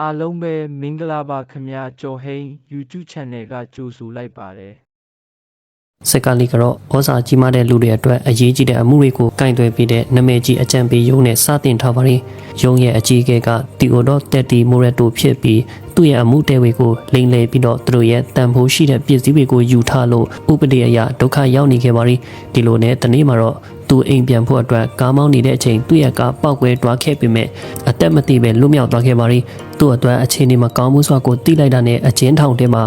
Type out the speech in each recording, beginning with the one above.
အားလုံးပဲမင်္ဂလာပါခင်ဗျာကျော်ဟိန်း YouTube Channel ကကြိုဆိုလိုက်ပါတယ်စက်ကလီကတော့ဩဇာကြီးမားတဲ့လူတွေအတွက်အရေးကြီးတဲ့အမှုတွေကိုကင်သွယ်ပြီးတဲ့နာမည်ကြီးအကြံပေးရုံးနဲ့စတင်ထားပါတယ်။ရုံးရဲ့အကြီးအကဲကတီအိုဒေါတက်တီမိုရက်တိုဖြစ်ပြီးသူ့ရဲ့အမှုတဲတွေကိုလိမ်လည်ပြီးတော့သူတို့ရဲ့တန်ဖိုးရှိတဲ့ပစ္စည်းတွေကိုယူထားလို့ဥပဒေအရဒုက္ခရောက်နေခဲ့ပါရီဒီလိုနဲ့တနေ့မှာတော့သူအိမ်ပြန်ဖို့အတွက်ကားမောင်းနေတဲ့အချိန်သူ့ရဲ့ကားပောက်ကွဲတွားခဲ့ပေမဲ့အသက်မတည်ပဲလွတ်မြောက်သွားခဲ့ပါရီ သူ့အတွက်အခြေအနေမကောင်းမှုစွာကိုတိလိုက်တာနဲ့အချင်းထောင်ထဲမှာ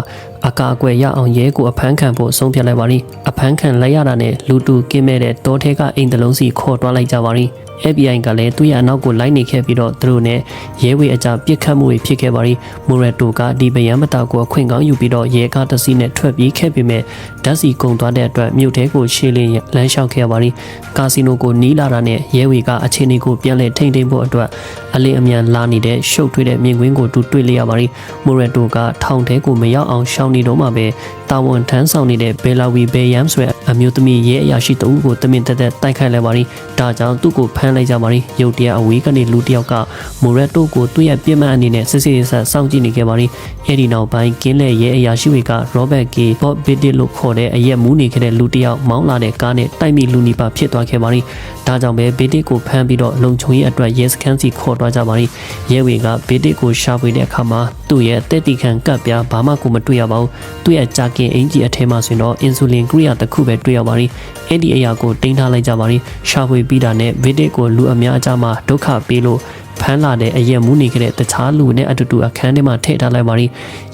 အကာအကွယ်ရအောင်ရဲကိုအဖမ်းခံဖို့ဆုံးဖြတ်လိုက်ပါရီအဖမ်းခံလိုက်ရတာနဲ့လူတူကင်းမဲ့တဲ့တောထဲကအိမ်တလုံးစီခေါ်တွားလိုက်ကြပါရီ FBI ကလည်းသူ့ရဲ့အနောက်ကိုလိုက်နေခဲ့ပြီးတော့သူတို့နဲ့ရဲဝေအကြပြစ်ခတ်မှုတွေဖြစ်ခဲ့ပါရီမိုရက်တိုကဒီဗယံမတာကိုအခွင့်ကောင်းယူပြီးတော့ရဲကားတစ်စီးနဲ့ထွက်ပြေးခဲ့ပေမဲ့ဓာတ်စီကုံသွားတဲ့အတွက်မြို့ထဲကိုရှေ့လင်းလမ်းလျှောက်ခဲ့ပါရီကာစီနိုကိုနီးလာတာနဲ့ရဲဝေကအခြေအနေကိုပြန်လည်ထိန်းသိမ်းဖို့အတွက်အလင်းအမြန်လာနေတဲ့ရှုပ်ထွေးတဲ့မြင်ကွင်းကိုတူတွေ့လိုက်ရပါရီမိုရက်တိုကထောင်ထဲကိုမရောက်အောင်ရှောင်နေတော့မှပဲတာဝန်ထမ်းဆောင်နေတဲ့ဘယ်လာဝီဘေယမ်ဆိုတဲ့အမျိုးသမီးရဲအရာရှိတဦးကိုတမင်တက်တက်တိုက်ခိုက်လိုက်ပါရီဒါကြောင့်သူ့ကိုဖမ်းလိုက်ကြပါရီရုတ်တရက်အဝေးကနေလူတစ်ယောက်ကမိုရက်တိုကိုသူ့ရဲ့ပြစ်မှတ်အနေနဲ့စစ်စစ်ဆက်စောင့်ကြည့်နေခဲ့ပါရီအဲ့ဒီနောက်ပိုင်းကင်းလက်ရဲအရာရှိတွေကရောဘတ်ကီဘော့ဘစ်တစ်လို့ခေါ်တဲ့အရက်မူးနေခဲ့တဲ့လူတစ်ယောက်မောင်းလာတဲ့ကားနဲ့တိုက်မိလူနီပါဖြစ်သွားခဲ့ပါရီဒါကြောင့်ပဲဘစ်တစ်ကိုဖမ်းပြီးတော့လုံခြုံရေးအတွက်ရဲစခန်းစီခေါ်သွားကြပါရီရဲဝေကဘစ်တစ်ကိုရှာဖွေတဲ့အခါမှာသူ့ရဲ့တက်တီခံကပ်ပြားဘာမှကိုမတွေ့ရပါဘူးသူ့ရဲ့ဂျာကင်အင်ဂျီအထဲမှာဆိုရင်တော့အင်ဆူလင်ကိရိယာတစ်ခုပဲတွေ့ရပါရီအဲ့ဒီအရာကိုတင်ထားလိုက်ကြပါရီရှာဖွေပြီးတာနဲ့ဘစ်တစ်ကိုလူအများအကြားမှာဒုက္ခပေးလို့ဖမ်းလာတဲ့အရက်မူးနေခဲ့တဲ့တခြားလူနဲ့အတူတူအခန်းထဲမှာထည့်ထားလိုက်ပါရီ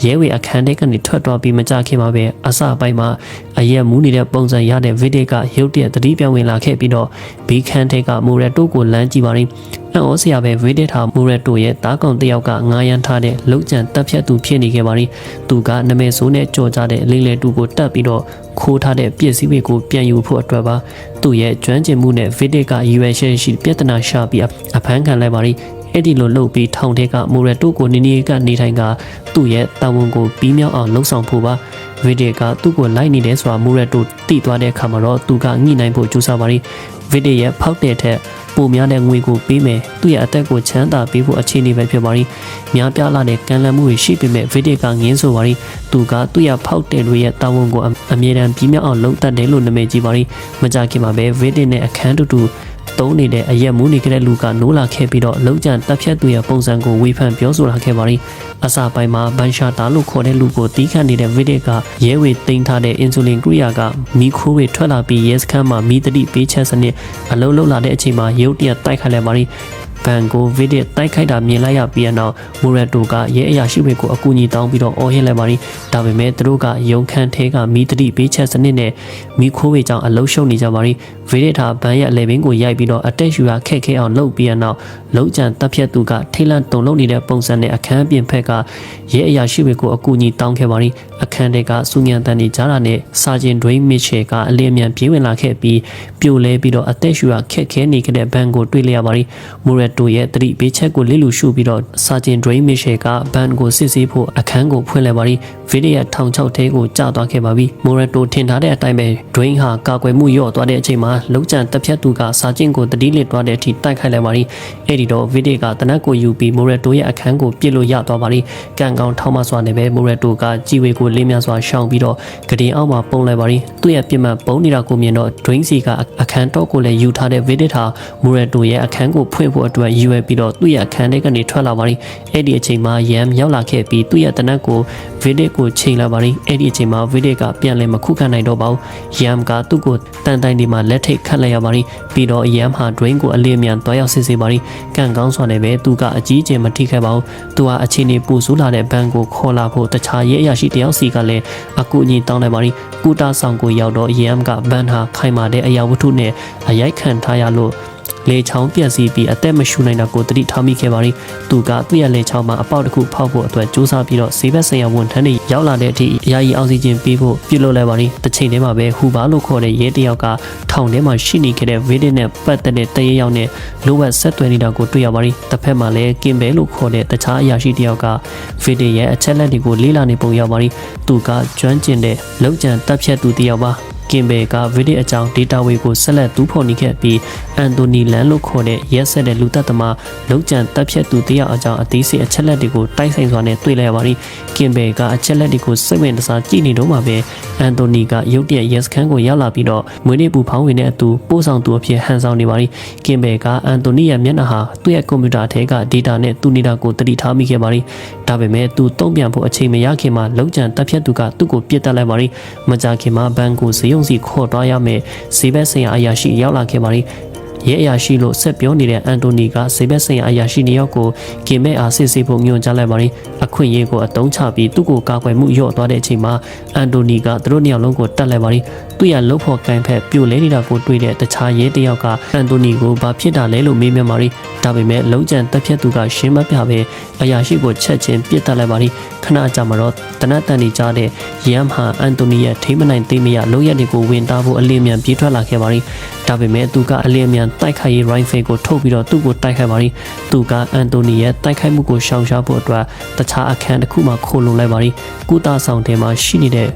ရဲဝေအခန်းထဲကနေထွက်သွားပြီးမကြခင်မှာပဲအစပိုင်းမှာအရက်မူးနေတဲ့ပုံစံရတဲ့ဗီဒီကရုတ်တရက်သတိပြောင်းဝင်လာခဲ့ပြီးတော့ဘီခန်းထဲကမိုရက်တိုကိုလမ်းကြည့်ပါရီအံ့ဩစရာပဲဗီဒီထားမိုရက်တိုရဲ့တားကောင်တစ်ယောက်ကငားရမ်းထားတဲ့လုံခြံတက်ဖြတ်သူဖြစ်နေခဲ့ပါရီသူကနမဲဆိုးနဲ့ကြော်ကြတဲ့လိမ့်လေတူကိုတက်ပြီးတော့ခိုးထားတဲ့ပစ္စည်းတွေကိုပြန်ယူဖို့အတွက်ပါသူ့ရဲ့ကျွမ်းကျင်မှုနဲ့ဗီဒီကရွယ်ရှယ်ရှိပြဿနာရှာပြီးအဖမ်းခံလိုက်ပါရီအဲ့ဒီလိုလှုပ်ပြီးထောင်ထဲကမိုရက်တိုကိုနီနီကနေထိုင်ကသူ့ရဲ့တာဝန်ကိုပြီးမြောက်အောင်လှုပ်ဆောင်ဖို့ပါ ဗီဒီကသူ့ကိုလိုက်နေတယ်ဆိုတာမိုရက်တိုတိသွားတဲ့အခါမှာတော့သူကငှိနိုင်ဖို့ကြိုးစားပါရီဗီဒီရဲ့ဖောက်တဲ့ထက်ပိုများတဲ့ငွေကိုပေးမယ်သူ့ရဲ့အသက်ကိုချမ်းသာပေးဖို့အခြေအနေပဲဖြစ်ပါရီများပြားလာတဲ့ကံလန့်မှုတွေရှိပေမဲ့ဗီဒီကငင်းဆိုပါရီသူကသူ့ရဲ့ဖောက်တဲ့တွေရဲ့တာဝန်ကိုအမြဲတမ်းပြီးမြောက်အောင်လုပ်တတ်တယ်လို့နာမည်ကြီးပါရီမကြခင်မှာပဲဗီဒီနဲ့အခန်းတူတူ တုံးနေတဲ့အရက်မူးနေကြတဲ့လူကနိုးလာခဲ့ပြီးတော့လုံခြံတပ်ဖြတ်သူရဲ့ပုံစံကိုဝေဖန်ပြောဆိုလာခဲ့ပါရီအစာပိုင်းမှာဘန်ရှာတာလို့ခေါ်တဲ့လူကိုတီးခတ်နေတဲ့ဗီဒီကရဲဝေတင်ထားတဲ့အင်ဆူလင်ကိရိယာကမီခိုးဝေထွက်လာပြီးရဲစခန်းမှာမီတတိပေးချက်စနစ်အလုံးလုံးလာတဲ့အချိန်မှာရုတ်တရက်တိုက်ခိုက်လိုက်ပါရီ ဘန်ကိုဗီဒီတိုက်ခိုက်တာမြင်လိုက်ရပြီးနောက်မိုရက်တိုကရဲအရာရှိတွေကိုအကူအညီတောင်းပြီးတော့အော်ဟစ်လိုက်ပါရီဒါပေမဲ့သူတို့ကရုံခန်းထဲကမီတတိပေးချက်စနစ်နဲ့မီခိုးဝေကြောင့်အလုံးရှုံနေကြပါရီဗီဒီထာဘန်ရဲ့အလဲဘင်းကိုရိုက်ပြီးတော့အတက်ယူရခက်ခဲအောင်လုပ်ပြီးနောက်လုံခြံတပ်ဖြတ်သူကထိတ်လန့်တုန်လှုပ်နေတဲ့ပုံစံနဲ့အခန်းပြင်ဖက်ကရဲအရာရှိတွေကိုအကူအညီတောင်းခဲ့ပါရီအခန်းထဲကစူညံတန်နေကြတာနဲ့စာဂျင်ဒွိန်းမစ်ချယ်ကအလင်းအမြန်ပြေးဝင်လာခဲ့ပြီးပြိုလဲပြီးတော့အသက်ရှူရခက်ခဲနေခဲ့တဲ့ဘန်ကိုတွေ့လျက်ပါရီမိုရက်တိုရဲ့တတိပေးချက်ကိုလစ်လူရှုပြီးတော့စာဂျင်ဒွိန်းမစ်ချယ်ကဘန်ကိုစစ်ဆေးဖို့အခန်းကိုဖွင့်လိုက်ပါရီဗီဒီယိုထောင်ချောက်ထဲကိုကျသွားခဲ့ပါပြီမိုရက်တိုထင်ထားတဲ့အတိုင်းပဲဒွိန်းဟာကာကွယ်မှုလျော့သွားတဲ့အချိန်မှာလုံခြံတပ်ဖြတ်သူကစာကျင့်ကိုတတိလစ်သွားတဲ့အထိတိုက်ခိုက်လိုက်ပါရီအဲ့ဒီတော့ဗီဒီကတနက်ကိုယူပြီးမိုရက်တိုရဲ့အခန်းကိုပြစ်လို့ရသွားပါရီကန်ကောင်ထောက်မစွာနဲ့ပဲမိုရက်တိုကជីဝေကိုလေးများစွာရှောင်ပြီးတော့ဂရင်အောက်မှာပုံလိုက်ပါရီသူ့ရဲ့ပြစ်မှတ်ပုံနေတာကိုမြင်တော့ဒွိန်းစီကအခန်းတော့ကိုလည်းယူထားတဲ့ဗီဒီထာမိုရက်တိုရဲ့အခန်းကိုဖွင့်ဖို့အတွက်ရည်ရွယ်ပြီးတော့သူ့ရဲ့အခန်းထဲကနေထွက်လာပါရီအဲ့ဒီအချိန်မှာယမ်ရောက်လာခဲ့ပြီးသူ့ရဲ့တနက်ကိုဗီဒီကိုချိန်လာပါရီအဲ့ဒီအချိန်မှာဗီဒီကပြန်လဲမခုခံနိုင်တော့ပါဘူးယမ်ကသူ့ကိုတန်တိုင်ဒီမှာလက်ထိတ်ခတ်လိုက်ရပါရီပြီးတော့ယမ်ဟာဒွိန်းကိုအလေးအမြန်တွားရောက်စစ်ဆေးပါရီကန်ကောင်းစွာနဲ့ပဲသူကအကြီးအကျယ်မထိခိုက်ပါဘူးသူဟာအခြေအနေပူဆူလာတဲ့ဘန်ကိုခေါ်လာဖို့တခြားရဲအရာရှိတယောက်စီကလည်းအကူအညီတောင်းလိုက်ပါရီကူတာဆောင်ကိုရောက်တော့ယမ်ကဘန်ဟာခိုင်မာတဲ့အရာဝတ္ထုနဲ့အရိုက်ခံထားရလို့ လေချောင်းပြက်စီးပြီးအသက်မရှူနိုင်တာကိုတတိထားမိခဲ့ပါရီသူကသူ့ရဲ့လေချောင်းမှာအပေါက်တစ်ခုဖောက်ဖို့အတွက်စူးစမ်းပြီးတော့ဈေးဘက်ဆိုင်ရာဝန်ထမ်းတွေရောက်လာတဲ့အထိယာယီအောက်ဆီဂျင်ပေးဖို့ပြုလုပ်လိုက်ပါရီတစ်ချိန်တည်းမှာပဲဟူဘာလို့ခေါ်တဲ့ရဲတယောက်ကထောင်ထဲမှာရှိနေခဲ့တဲ့ဗီဒီနဲ့ပတ်သက်တဲ့တရေရောက်နဲ့လိုဝက်ဆက်သွယ်နေတာကိုတွေ့ရပါရီတစ်ဖက်မှာလည်းကင်ဘဲလို့ခေါ်တဲ့တခြားအရာရှိတယောက်ကဗီဒီရဲ့အချက်လက်တွေကိုလေးလာနေပုံရောက်ပါရီသူကကျွမ်းကျင်တဲ့လုံခြံတပ်ဖြတ်သူတယောက်ပါ ကင်ဘယ်ကဗီဒီအကြောင်း data ဝေကိုဆက်လက်တူးဖော်နေခဲ့ပြီးအန်တိုနီလန်လို့ခေါ်တဲ့ရက်ဆက်တဲ့လူသက်သမားလုံခြံတပ်ဖြတ်သူတယောက်အကြောင်းအသေးစိတ်အချက်လက်တွေကိုတိုက်ဆိုင်စွာနဲ့တွေ့လိုက်ရပါတယ်ကင်ဘယ်ကအချက်လက်တွေကိုစိတ်ဝင်စားကြည့်နေတော့မှပဲအန်တိုနီကရုတ်တရက်ရက်စခန်းကိုရောက်လာပြီးတော့မွေးနေ့ပူဖောင်းဝင်တဲ့အတူပို့ဆောင်သူအဖြစ်ဟန်ဆောင်နေပါတယ်ကင်ဘယ်ကအန်တိုနီရဲ့မျက်နှာဟာသူ့ရဲ့ကွန်ပျူတာထဲက data နဲ့သူ့နေတာကိုတတိထားမိခဲ့ပါတယ်ဒါပေမဲ့သူတုံ့ပြန်ဖို့အချိန်မရခင်မှာလုံခြံတပ်ဖြတ်သူကသူ့ကိုပြစ်တက်လိုက်ပါတယ်မကြခင်မှာဘန်ကိုဈေးရုံစီခေါ်သွားရမယ်ဈေးဘက်ဆိုင်ရာအရာရှိရောက်လာခဲ့ပါတယ်ရဲအရာရှိလို့ဆက်ပြောနေတဲ့အန်တိုနီကဈေးဘက်ဆိုင်ရာအရာရှိနှစ်ယောက်ကိုကင်မဲ့အားစစ်ဆေးဖို့ညွှန်ကြားလိုက်ပါတယ်အခွင့်အရေးကိုအတုံးချပြီးသူ့ကိုကာကွယ်မှုလျော့သွားတဲ့အချိန်မှာအန်တိုနီကသူတို့နှစ်ယောက်လုံးကိုတတ်လိုက်ပါတယ်သူ့ရဲ့လှုပ်ဖို့ကန်ဖက်ပြိုလဲနေတာကိုတွေ့တဲ့တခြားရဲတစ်ယောက်ကအန်တိုနီကိုဘာဖြစ်တာလဲလို့မေးမြန်းပါတယ်ဒါပေမဲ့လုံခြံတက်ဖြတ်သူကရှင်းမပြပဲအရာရှိကိုချက်ချင်းပြစ်တက်လိုက်ပါတယ်ခဏကြာမှတော့တနတ်တန်နေကြတဲ့ရမ်ဟာအန်တိုနီရဲ့ထိမနိုင်သိမရလုံရက်တွေကိုဝင်တာဖို့အလင်းမြန်ပြေးထွက်လာခဲ့ပါတယ်ဒါပေမဲ့သူကအလင်းမြန်တိုက်ခိုက်ရေး rifle ကိုထုတ်ပြီးတော့သူ့ကိုတိုက်ခိုက်ပါတယ်သူကအန်တိုနီရဲ့တိုက်ခိုက်မှုကိုရှောင်ရှားဖို့အတွက်တခြားအခန်းတစ်ခုမှခိုးလုံလိုက်ပါတယ်ကုသဆောင်ထဲမှာရှိနေတဲ့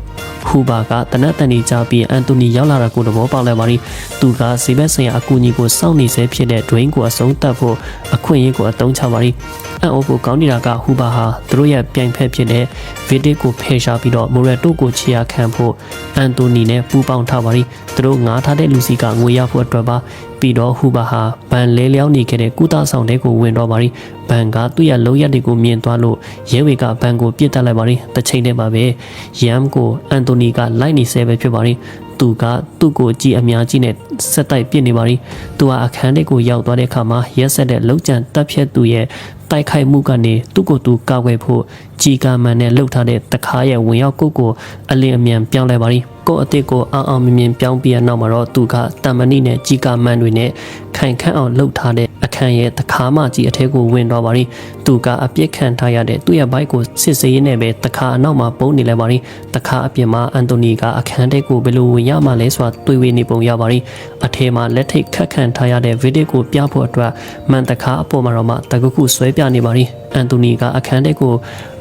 ဟူဘာကတနတ်တန်နေကြပြီးအန်တိုနီရောက်လာတာကိုသဘောပေါက်လိုက်ပါတယ်သူကဈေးဘက်ဆိုင်ရာအကူအညီကိုစောင့်နေဆဲဖြစ်တဲ့ drain ကိုအဆုံးသတ်ဖို့အခွင့်အရေးကိုအသုံးချပါတယ်အန်အိုကိုကောင်းနေတာကဟူဘာဟာသူတို့ရဲ့ပြိုင်ဖက်ဖြစ်တဲ့ဗီဒစ်ကိုဖယ်ရှားပြီးတော့မိုရက်တိုကိုချီယာခံဖို့အန်တိုနီနဲ့ပူးပေါင်းထားပါတယ်သူတို့ငားထားတဲ့လူစီကငွေရဖို့အတွက်ပါပြီးတော့ဟူဘာဟာဘန်လဲလျောင်းနေခဲ့တဲ့ကုသဆောင်တဲ့ကိုဝင်တော့ပါတယ်ဘန်ကသူ့ရဲ့လုံရက်တွေကိုမြင်သွားလို့ရဲဝေကဘန်ကိုပြစ်တက်လိုက်ပါတယ်တစ်ချိန်တည်းမှာပဲယမ်ကိုအန်တိုနီကလိုက်နေဆဲပဲဖြစ်ပါတယ်သူကသူ့ကိုကြည်အများကြီးနဲ့ဆက်တိုက်ပြစ်နေပါ ರಿ သူဟာအခန်းထဲကိုရောက်သွားတဲ့အခါမှာရက်ဆက်တဲ့လုံခြံတပ်ဖြတ်သူရဲ့ တိုက်ခိုက်မှုကနေသူ့ကိုယ်သူကာကွယ်ဖို့ကြီးကာမန်နဲ့လှုပ်ထားတဲ့တခါရဲ့ဝင်ရောက်ကုတ်ကိုအလင်းအမြန်ပြောင်းလဲပါ ರಿ ကိုယ့်အစ်စ်ကိုအောင်အောင်မြင်မြင်ပြောင်းပြီးရနောက်မှာတော့သူကတမန်နီနဲ့ကြီးကာမန်တွေနဲ့ခိုင်ခန့်အောင်လှုပ်ထားတဲ့အ ခံရဲ့တခါမှကြီးအထဲကိုဝင်သွားပါရင်သူကအပြစ်ခံထားရတဲ့သူ့ရဲ့ဘိုက်ကိုစစ်ဆေးရင်းနဲ့ပဲတခါအနောက်မှာပုံနေလဲပါရင်တခါအပြင်မှာအန်တိုနီကအခန်းထဲကိုဘယ်လိုဝင်ရမှလဲဆိုတာတွေးဝေနေပုံရပါရင်အထဲမှာလက်ထိတ်ခတ်ခံထားရတဲ့ဗီဒီယိုကိုပြဖို့အတွက်မန်တခါအပေါ်မှာတော့မှတကုတ်ခုဆွဲပြနေပါရင် အန်တိုနီကအခန်းထဲကို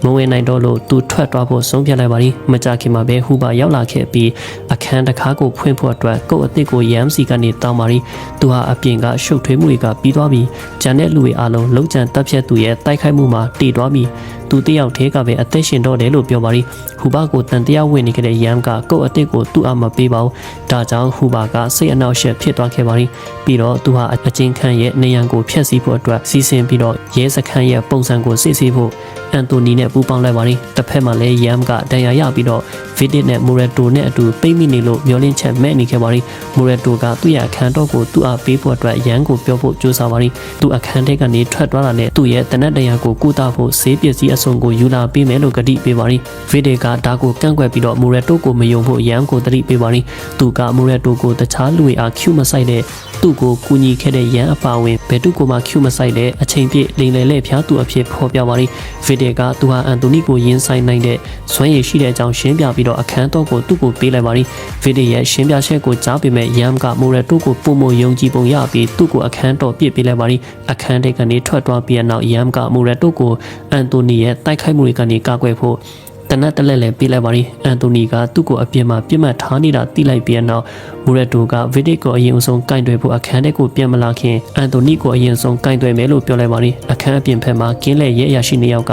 မဝင်နိုင်တော့လို့သူထွက်သွားဖို့ဆုံးဖြတ်လိုက်ပါ ರಿ မကြခင်မှာပဲဟူဘာရောက်လာခဲ့ပြီးအခန်းတစ်ခါကိုဖွင့်ဖို့အတွက်ကိုယ့်အစ်စ်ကိုရမ်စီကနေတောင်းပါ ರಿ သူဟာအပြင်ကရှုပ်ထွေးမှုတွေကပြီးသွားပြီးဂျန်တဲ့လူတွေအားလုံးလုံခြံတပ်ဖြတ်သူရဲ့တိုက်ခိုက်မှုမှာတည်သွားပြီး သူတယောက်တည်းကပဲအသက်ရှင်တော့တယ်လို့ပြောပါရီဟူဘာကိုတန်တရားဝင်နေခဲ့တဲ့ယမ်ကကုတ်အတစ်ကိုသူ့အမပေးပါဘူးဒါကြောင့်ဟူဘာကစိတ်အနှောက်အယှက်ဖြစ်သွားခဲ့ပါရီပြီးတော့သူဟာအချင်းခန့်ရဲ့နေရန်ကိုဖျက်ဆီးဖို့အတွက်စီစဉ်ပြီးတော့ရဲစခန်းရဲ့ပုံစံကိုစစ်ဆေးဖို့အန်တိုနီနဲ့ပူးပေါင်းလိုက်ပါရီတစ်ဖက်မှာလည်းယမ်ကဒဏ်ရာရပြီးတော့ဗီဒစ်နဲ့မိုရက်တိုနဲ့အတူပိတ်မိနေလို့မျောလင့်ချက်မဲ့နေခဲ့ပါရီမိုရက်တိုကသူ့ရဲ့အခန်းတော့ကိုသူ့အပေးဖို့အတွက်ယမ်ကိုပြောဖို့ကြိုးစားပါရီသူ့အခန်းထဲကနေထွက်သွားတာနဲ့သူ့ရဲ့တနက်တရံကိုကုသဖို့ဈေးပစ္စည်းအစကိုယူလာပေးမယ်လို့ကတိပေးပါ ರಿ ဗီဒစ်ကဒါကိုကန့်ကွက်ပြီးတော့မိုရက်တိုကိုမယုံဖို့ယမ်ကိုတတိပေးပါ ರಿ သူကမိုရက်တိုကိုတခြားလူတွေအားကျူမဆိုင်တဲ့သူ့ကိုကူညီခဲ့တဲ့ရန်အပါဝင်ဘယ်သူကိုမှကျူမဆိုင်တဲ့အချိန်ပြည့်လိန်လည်လက်ဖျားသူအဖြစ်ဖော်ပြပါရီဗီဒီကသူဟာအန်တိုနီကိုယင်းဆိုင်နိုင်တဲ့စွမ်းရည်ရှိတဲ့အကြောင်းရှင်းပြပြီးတော့အခန်းတော့ကိုသူ့ကိုပေးလိုက်ပါရီဗီဒီရဲ့ရှင်းပြချက်ကိုကြားပေမဲ့ရမ်ကမိုရက်တိုကိုပုံမယုံကြည်ပုံရပြီးသူ့ကိုအခန်းတော့ပြစ်ပေးလိုက်ပါရီအခန်းထဲကနေထွက်သွားပြီးနောက်ရမ်ကမိုရက်တိုကိုအန်တိုနီရဲ့တိုက်ခိုက်မှုတွေကနေကာကွယ်ဖို့တနက်တလက်လည်းပြေးလိုက်ပါရီအန်တိုနီကသူ့ကိုအပြစ်မှာပြစ်မှတ်ထားနေတာသိလိုက်ပြီးနောက် မူရက်တိုကဗီဒစ်ကိုအရင်ဆုံးကင်တွယ်ဖို့အခန်းထဲကိုပြန်မလာခင်အန်တိုနီကိုအရင်ဆုံးကင်တွယ်မယ်လို့ပြောလိုက်ပါရီအခန်းအပြင်ဘက်မှာကင်းလက်ရဲအရာရှိနှစ်ယောက်က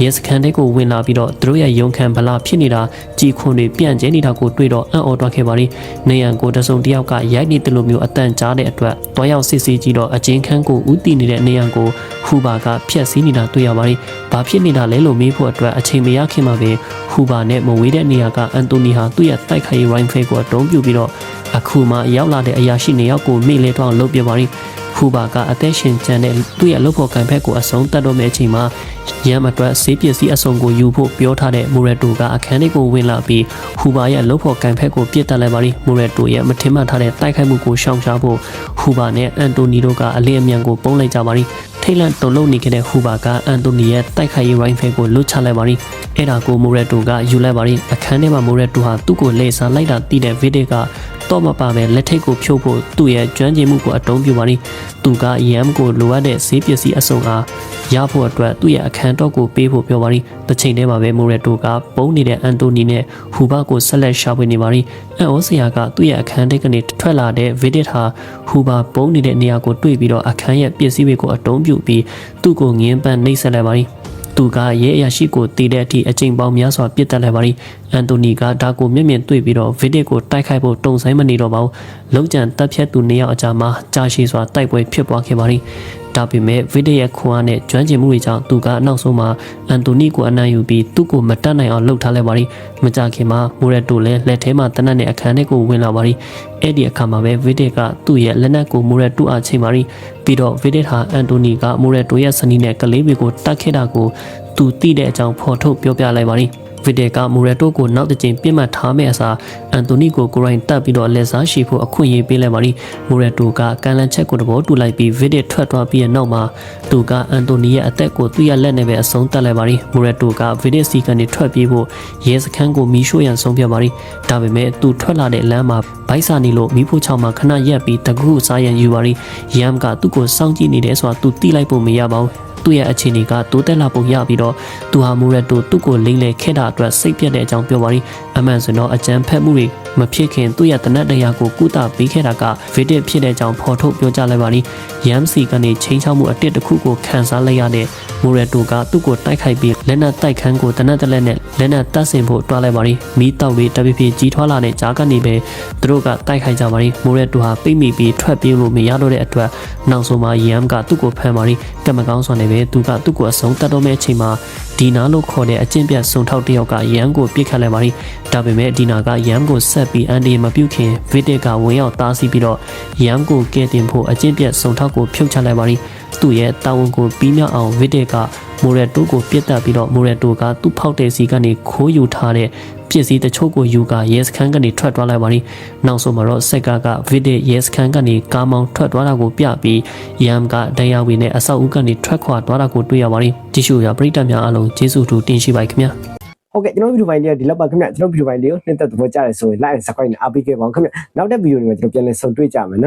ရဲစခန်းထဲကိုဝင်လာပြီးတော့သူတို့ရဲ့ရုံခံဗလာဖြစ်နေတာကြီးခွန်တွေပြန့်ကျဲနေတာကိုတွေ့တော့အံ့ဩသွားခဲ့ပါရီနေရန်ကိုတစုံတစ်ယောက်ကရိုက်နေတယ်လို့မျိုးအတန်ကြားတဲ့အတွက်တွားရောက်စစ်ဆေးကြည့်တော့အချင်းခန်းကိုဥတီနေတဲ့နေရန်ကိုဟူဘာကဖျက်ဆီးနေတာတွေ့ရပါရီဘာဖြစ်နေတာလဲလို့မေးဖို့အတွက်အချိန်မရခင်မှာပဲဟူဘာနဲ့မဝေးတဲ့နေရာကအန်တိုနီဟာသူ့ရဲ့တိုက်ခိုက်ရေးရိုင်းဖေးကိုအတုံးပြုပြီးတော့ အခုမှရောက်လာတဲ့အရာရှိနေယောက်ကိုမိလေတော့လုပ်ပြပါရီဟူဘာကအသက်ရှင်ကျန်တဲ့သူ့ရဲ့လုပ်ဖို့ကံဖက်ကိုအဆုံးတတ်တော့မယ့်အချိန်မှာရမ်အတွက်ဆေးပစ္စည်းအစုံကိုယူဖို့ပြောထားတဲ့မူရက်တိုကအခန်းလေးကိုဝင်လာပြီးဟူဘာရဲ့လုပ်ဖို့ကံဖက်ကိုပြစ်တက်လိုက်ပါရီမူရက်တိုရဲ့မထင်မှတ်ထားတဲ့တိုက်ခိုက်မှုကိုရှောင်ရှားဖို့ဟူဘာနဲ့အန်တိုနီတို့ကအလင်းအမြန်ကိုပုံလိုက်ကြပါရီထိတ်လန့်တုန်လှုပ်နေခဲ့တဲ့ဟူဘာကအန်တိုနီရဲ့တိုက်ခိုက်ရေးရိုင်းဖဲကိုလွတ်ချလိုက်ပါရီအဲ့ဒါကိုမိုရက်တိုကယူလိုက်ပါရီအခန်းထဲမှာမိုရက်တိုဟာသူ့ကိုလေဆာလိုက်တာတည်တဲ့ဗီဒီက တော့မပါပဲလက်ထိတ်ကိုဖြုတ်ဖို့သူ့ရဲ့ကျွမ်းကျင်မှုကိုအတုံးပြပါသည်သူကယမ်ကိုလိုအပ်တဲ့ဈေးပစ္စည်းအစုံအားရဖို့အတွက်သူ့ရဲ့အခမ်းတော့ကိုပေးဖို့ပြောပါသည်တစ်ချိန်တည်းမှာပဲမိုရက်တိုကပုံနေတဲ့အန်တိုနီနဲ့ဟူဘကိုဆက်လက်ရှာဖွေနေပါသည်အန်အိုဆီယာကသူ့ရဲ့အခမ်းတိတ်ကနေထွက်လာတဲ့ဗီဒစ်ဟာဟူဘာပုံနေတဲ့နေရာကိုတွေ့ပြီးတော့အခမ်းရဲ့ပစ္စည်းတွေကိုအတုံးပြုပြီးသူ့ကိုငင်းပန်းနှိပ်စက်လိုက်ပါသည် သူကရဲအရာရှိကိုတည်တဲ့အထိအချိန်ပေါင်းများစွာပြစ်တက်လိုက်ပါသည်အန်တိုနီကဒါကိုမျက်မြင်တွေ့ပြီးတော့ဗီဒစ်ကိုတိုက်ခိုက်ဖို့တုံဆိုင်မနေတော့ပါဘူးလုံးကြံတပ်ဖြတ်သူနှစ်ယောက်အကြားမှာကြာရှည်စွာတိုက်ပွဲဖြစ်ပွားခဲ့ပါသည် ဒါပေမဲ့ဗီဒစ်ရဲ့ခွန်အားနဲ့ကျွမ်းကျင်မှုတွေကြောင့်သူကအနောက်ဆုံးမှာအန်တိုနီကိုအနံ့ယူပြီးသူ့ကိုမတတ်နိုင်အောင်လှုပ်ထားလိုက်ပါသည်မကြခင်မှာမိုရက်တိုလည်းလက်ထဲမှာတနတ်နဲ့အခန်းထဲကိုဝင်လာပါသည်အဲ့ဒီအခါမှာပဲဗီဒစ်ကသူ့ရဲ့လက်နက်ကိုမိုရက်တိုအားချိန်ပါသည်ပြီးတော့ဗီဒစ်ဟာအန်တိုနီကမိုရက်တိုရဲ့စနီးနဲ့ကလေးတွေကိုတတ်ခဲ့တာကိုသူသိတဲ့အကြောင်းဖော်ထုတ်ပြောပြလိုက်ပါသည် ဗီဒီကမူရတိုကိုနောက်တစ်ကြိမ်ပြစ်မှတ်ထားမဲ့အစားအန်တိုနီကိုကိုရိုင်းတက်ပြီးတော့လက်စားရှိဖို့အခွင့်အရေးပေးလိုက်ပါသည်မူရတိုကကန်လန်ချက်ကိုတဘောတူလိုက်ပြီးဗီဒီထွက်သွားပြီးတဲ့နောက်မှာသူကအန်တိုနီရဲ့အသက်ကိုသူ့ရဲ့လက်နဲ့ပဲအဆုံးသတ်လိုက်ပါသည်မူရတိုကဗီဒီစီကနေထွက်ပြေးဖို့ရဲစခန်းကိုမီးရှို့ရန်ဆုံးဖြတ်ပါသည်ဒါပေမဲ့သူထွက်လာတဲ့လမ်းမှာဘိုက်စာနေလို့မီးဖိုးချောင်းမှာခဏရက်ပြီးတကူစားရန်ယူပါသည်ယမ်ကသူ့ကိုစောင့်ကြည့်နေတယ်ဆိုတာသူသိလိုက်ဖို့မရပါဘူး သူ့ရဲ့အခြေအနေကတိုးတက်လာပုံရပြီးတော့သူဟာမိုရက်တိုသူ့ကိုလိမ့်လေခဲ့တာအတွက်စိတ်ပြတ်တဲ့အကြောင်းပြောပါရီအမှန်ဆိုတော့အကြမ်းဖက်မှုတွေမဖြစ်ခင်သူ့ရဲ့တနက်တရားကိုကုသပေးခဲ့တာကဗီဒစ်ဖြစ်တဲ့အကြောင်းဖော်ထုတ်ပြောကြားလိုက်ပါရီယမ်စီကနေချင်းချောက်မှုအတစ်တစ်ခုကိုခန်းစားလိုက်ရတဲ့မိုရက်တိုကသူ့ကိုတိုက်ခိုက်ပြီးလက်နက်တိုက်ခန်းကိုတနက်တလက်နဲ့လက်နက်တပ်ဆင်ဖို့တွားလိုက်ပါရီမီးတောက်လေးတပြည့်ပြည့်ကြီးထွားလာတဲ့ကြားကနေပဲသူတို့ကတိုက်ခိုက်ကြပါရီမိုရက်တိုဟာပိတ်မိပြီးထွက်ပြေးလို့မရတော့တဲ့အတွက်နောက်ဆုံးမှာယမ်ကသူ့ကိုဖမ်းပါရီကမကောင်းစွာနဲ့ပဲသူကသူ့ကိုအဆုံးတတ်တော့မဲ့အချိန်မှာဒီနာလို့ခေါ်တဲ့အကျင့်ပြတ်စုံထောက်တစ်ယောက်ကယမ်ကိုပြစ်ခတ်လိုက်ပါရီဒါပေမဲ့ဒီနာကယမ်ကိုဆက်ပြီးအန်ဒီမပြုတ်ခင်ဗီတစ်ကဝင်ရောက်တားဆီးပြီးတော့ယမ်ကိုကဲတင်ဖို့အကျင့်ပြတ်စုံထောက်ကိုဖြုတ်ချလိုက်ပါရီ သူ့ရဲ့တာဝန်ကိုပြီးမြောက်အောင်ဗီတစ်ကမိုရက်တိုကိုပြစ်တက်ပြီးတော့မိုရက်တိုကသူ့ဖောက်တဲ့စီကနေခိုးယူထားတဲ့ပစ္စည်းတချို့ကိုယူကာရဲစခန်းကနေထွက်သွားလိုက်ပါရီနောက်ဆုံးမှာတော့စက်ကကဗီဒစ်ရဲစခန်းကနေကားမောင်းထွက်သွားတာကိုပြပြီးယမ်ကဒဏ်ရာဝင်နဲ့အဆောက်အဦကနေထွက်ခွာသွားတာကိုတွေ့ရပါရီတ िश ူရပရိသတ်များအားလုံးကျေးဇူးတူတင်ရှိပါခင်ဗျာဟုတ်ကဲ့ကျွန်တော်ဗီဒီယိုပိုင်းလေးကဒီလောက်ပါခင်ဗျကျွန်တော်ဗီဒီယိုပိုင်းလေးကိုနှစ်သက်သဘောကျတယ်ဆိုရင် like and subscribe နဲ့အားပေးခဲ့ပါဦးခင်ဗျနောက်တဲ့ဗီဒီယိုတွေမှာကျွန်တော်ပြန်လည်ဆုံတွေ့ကြမယ်နော်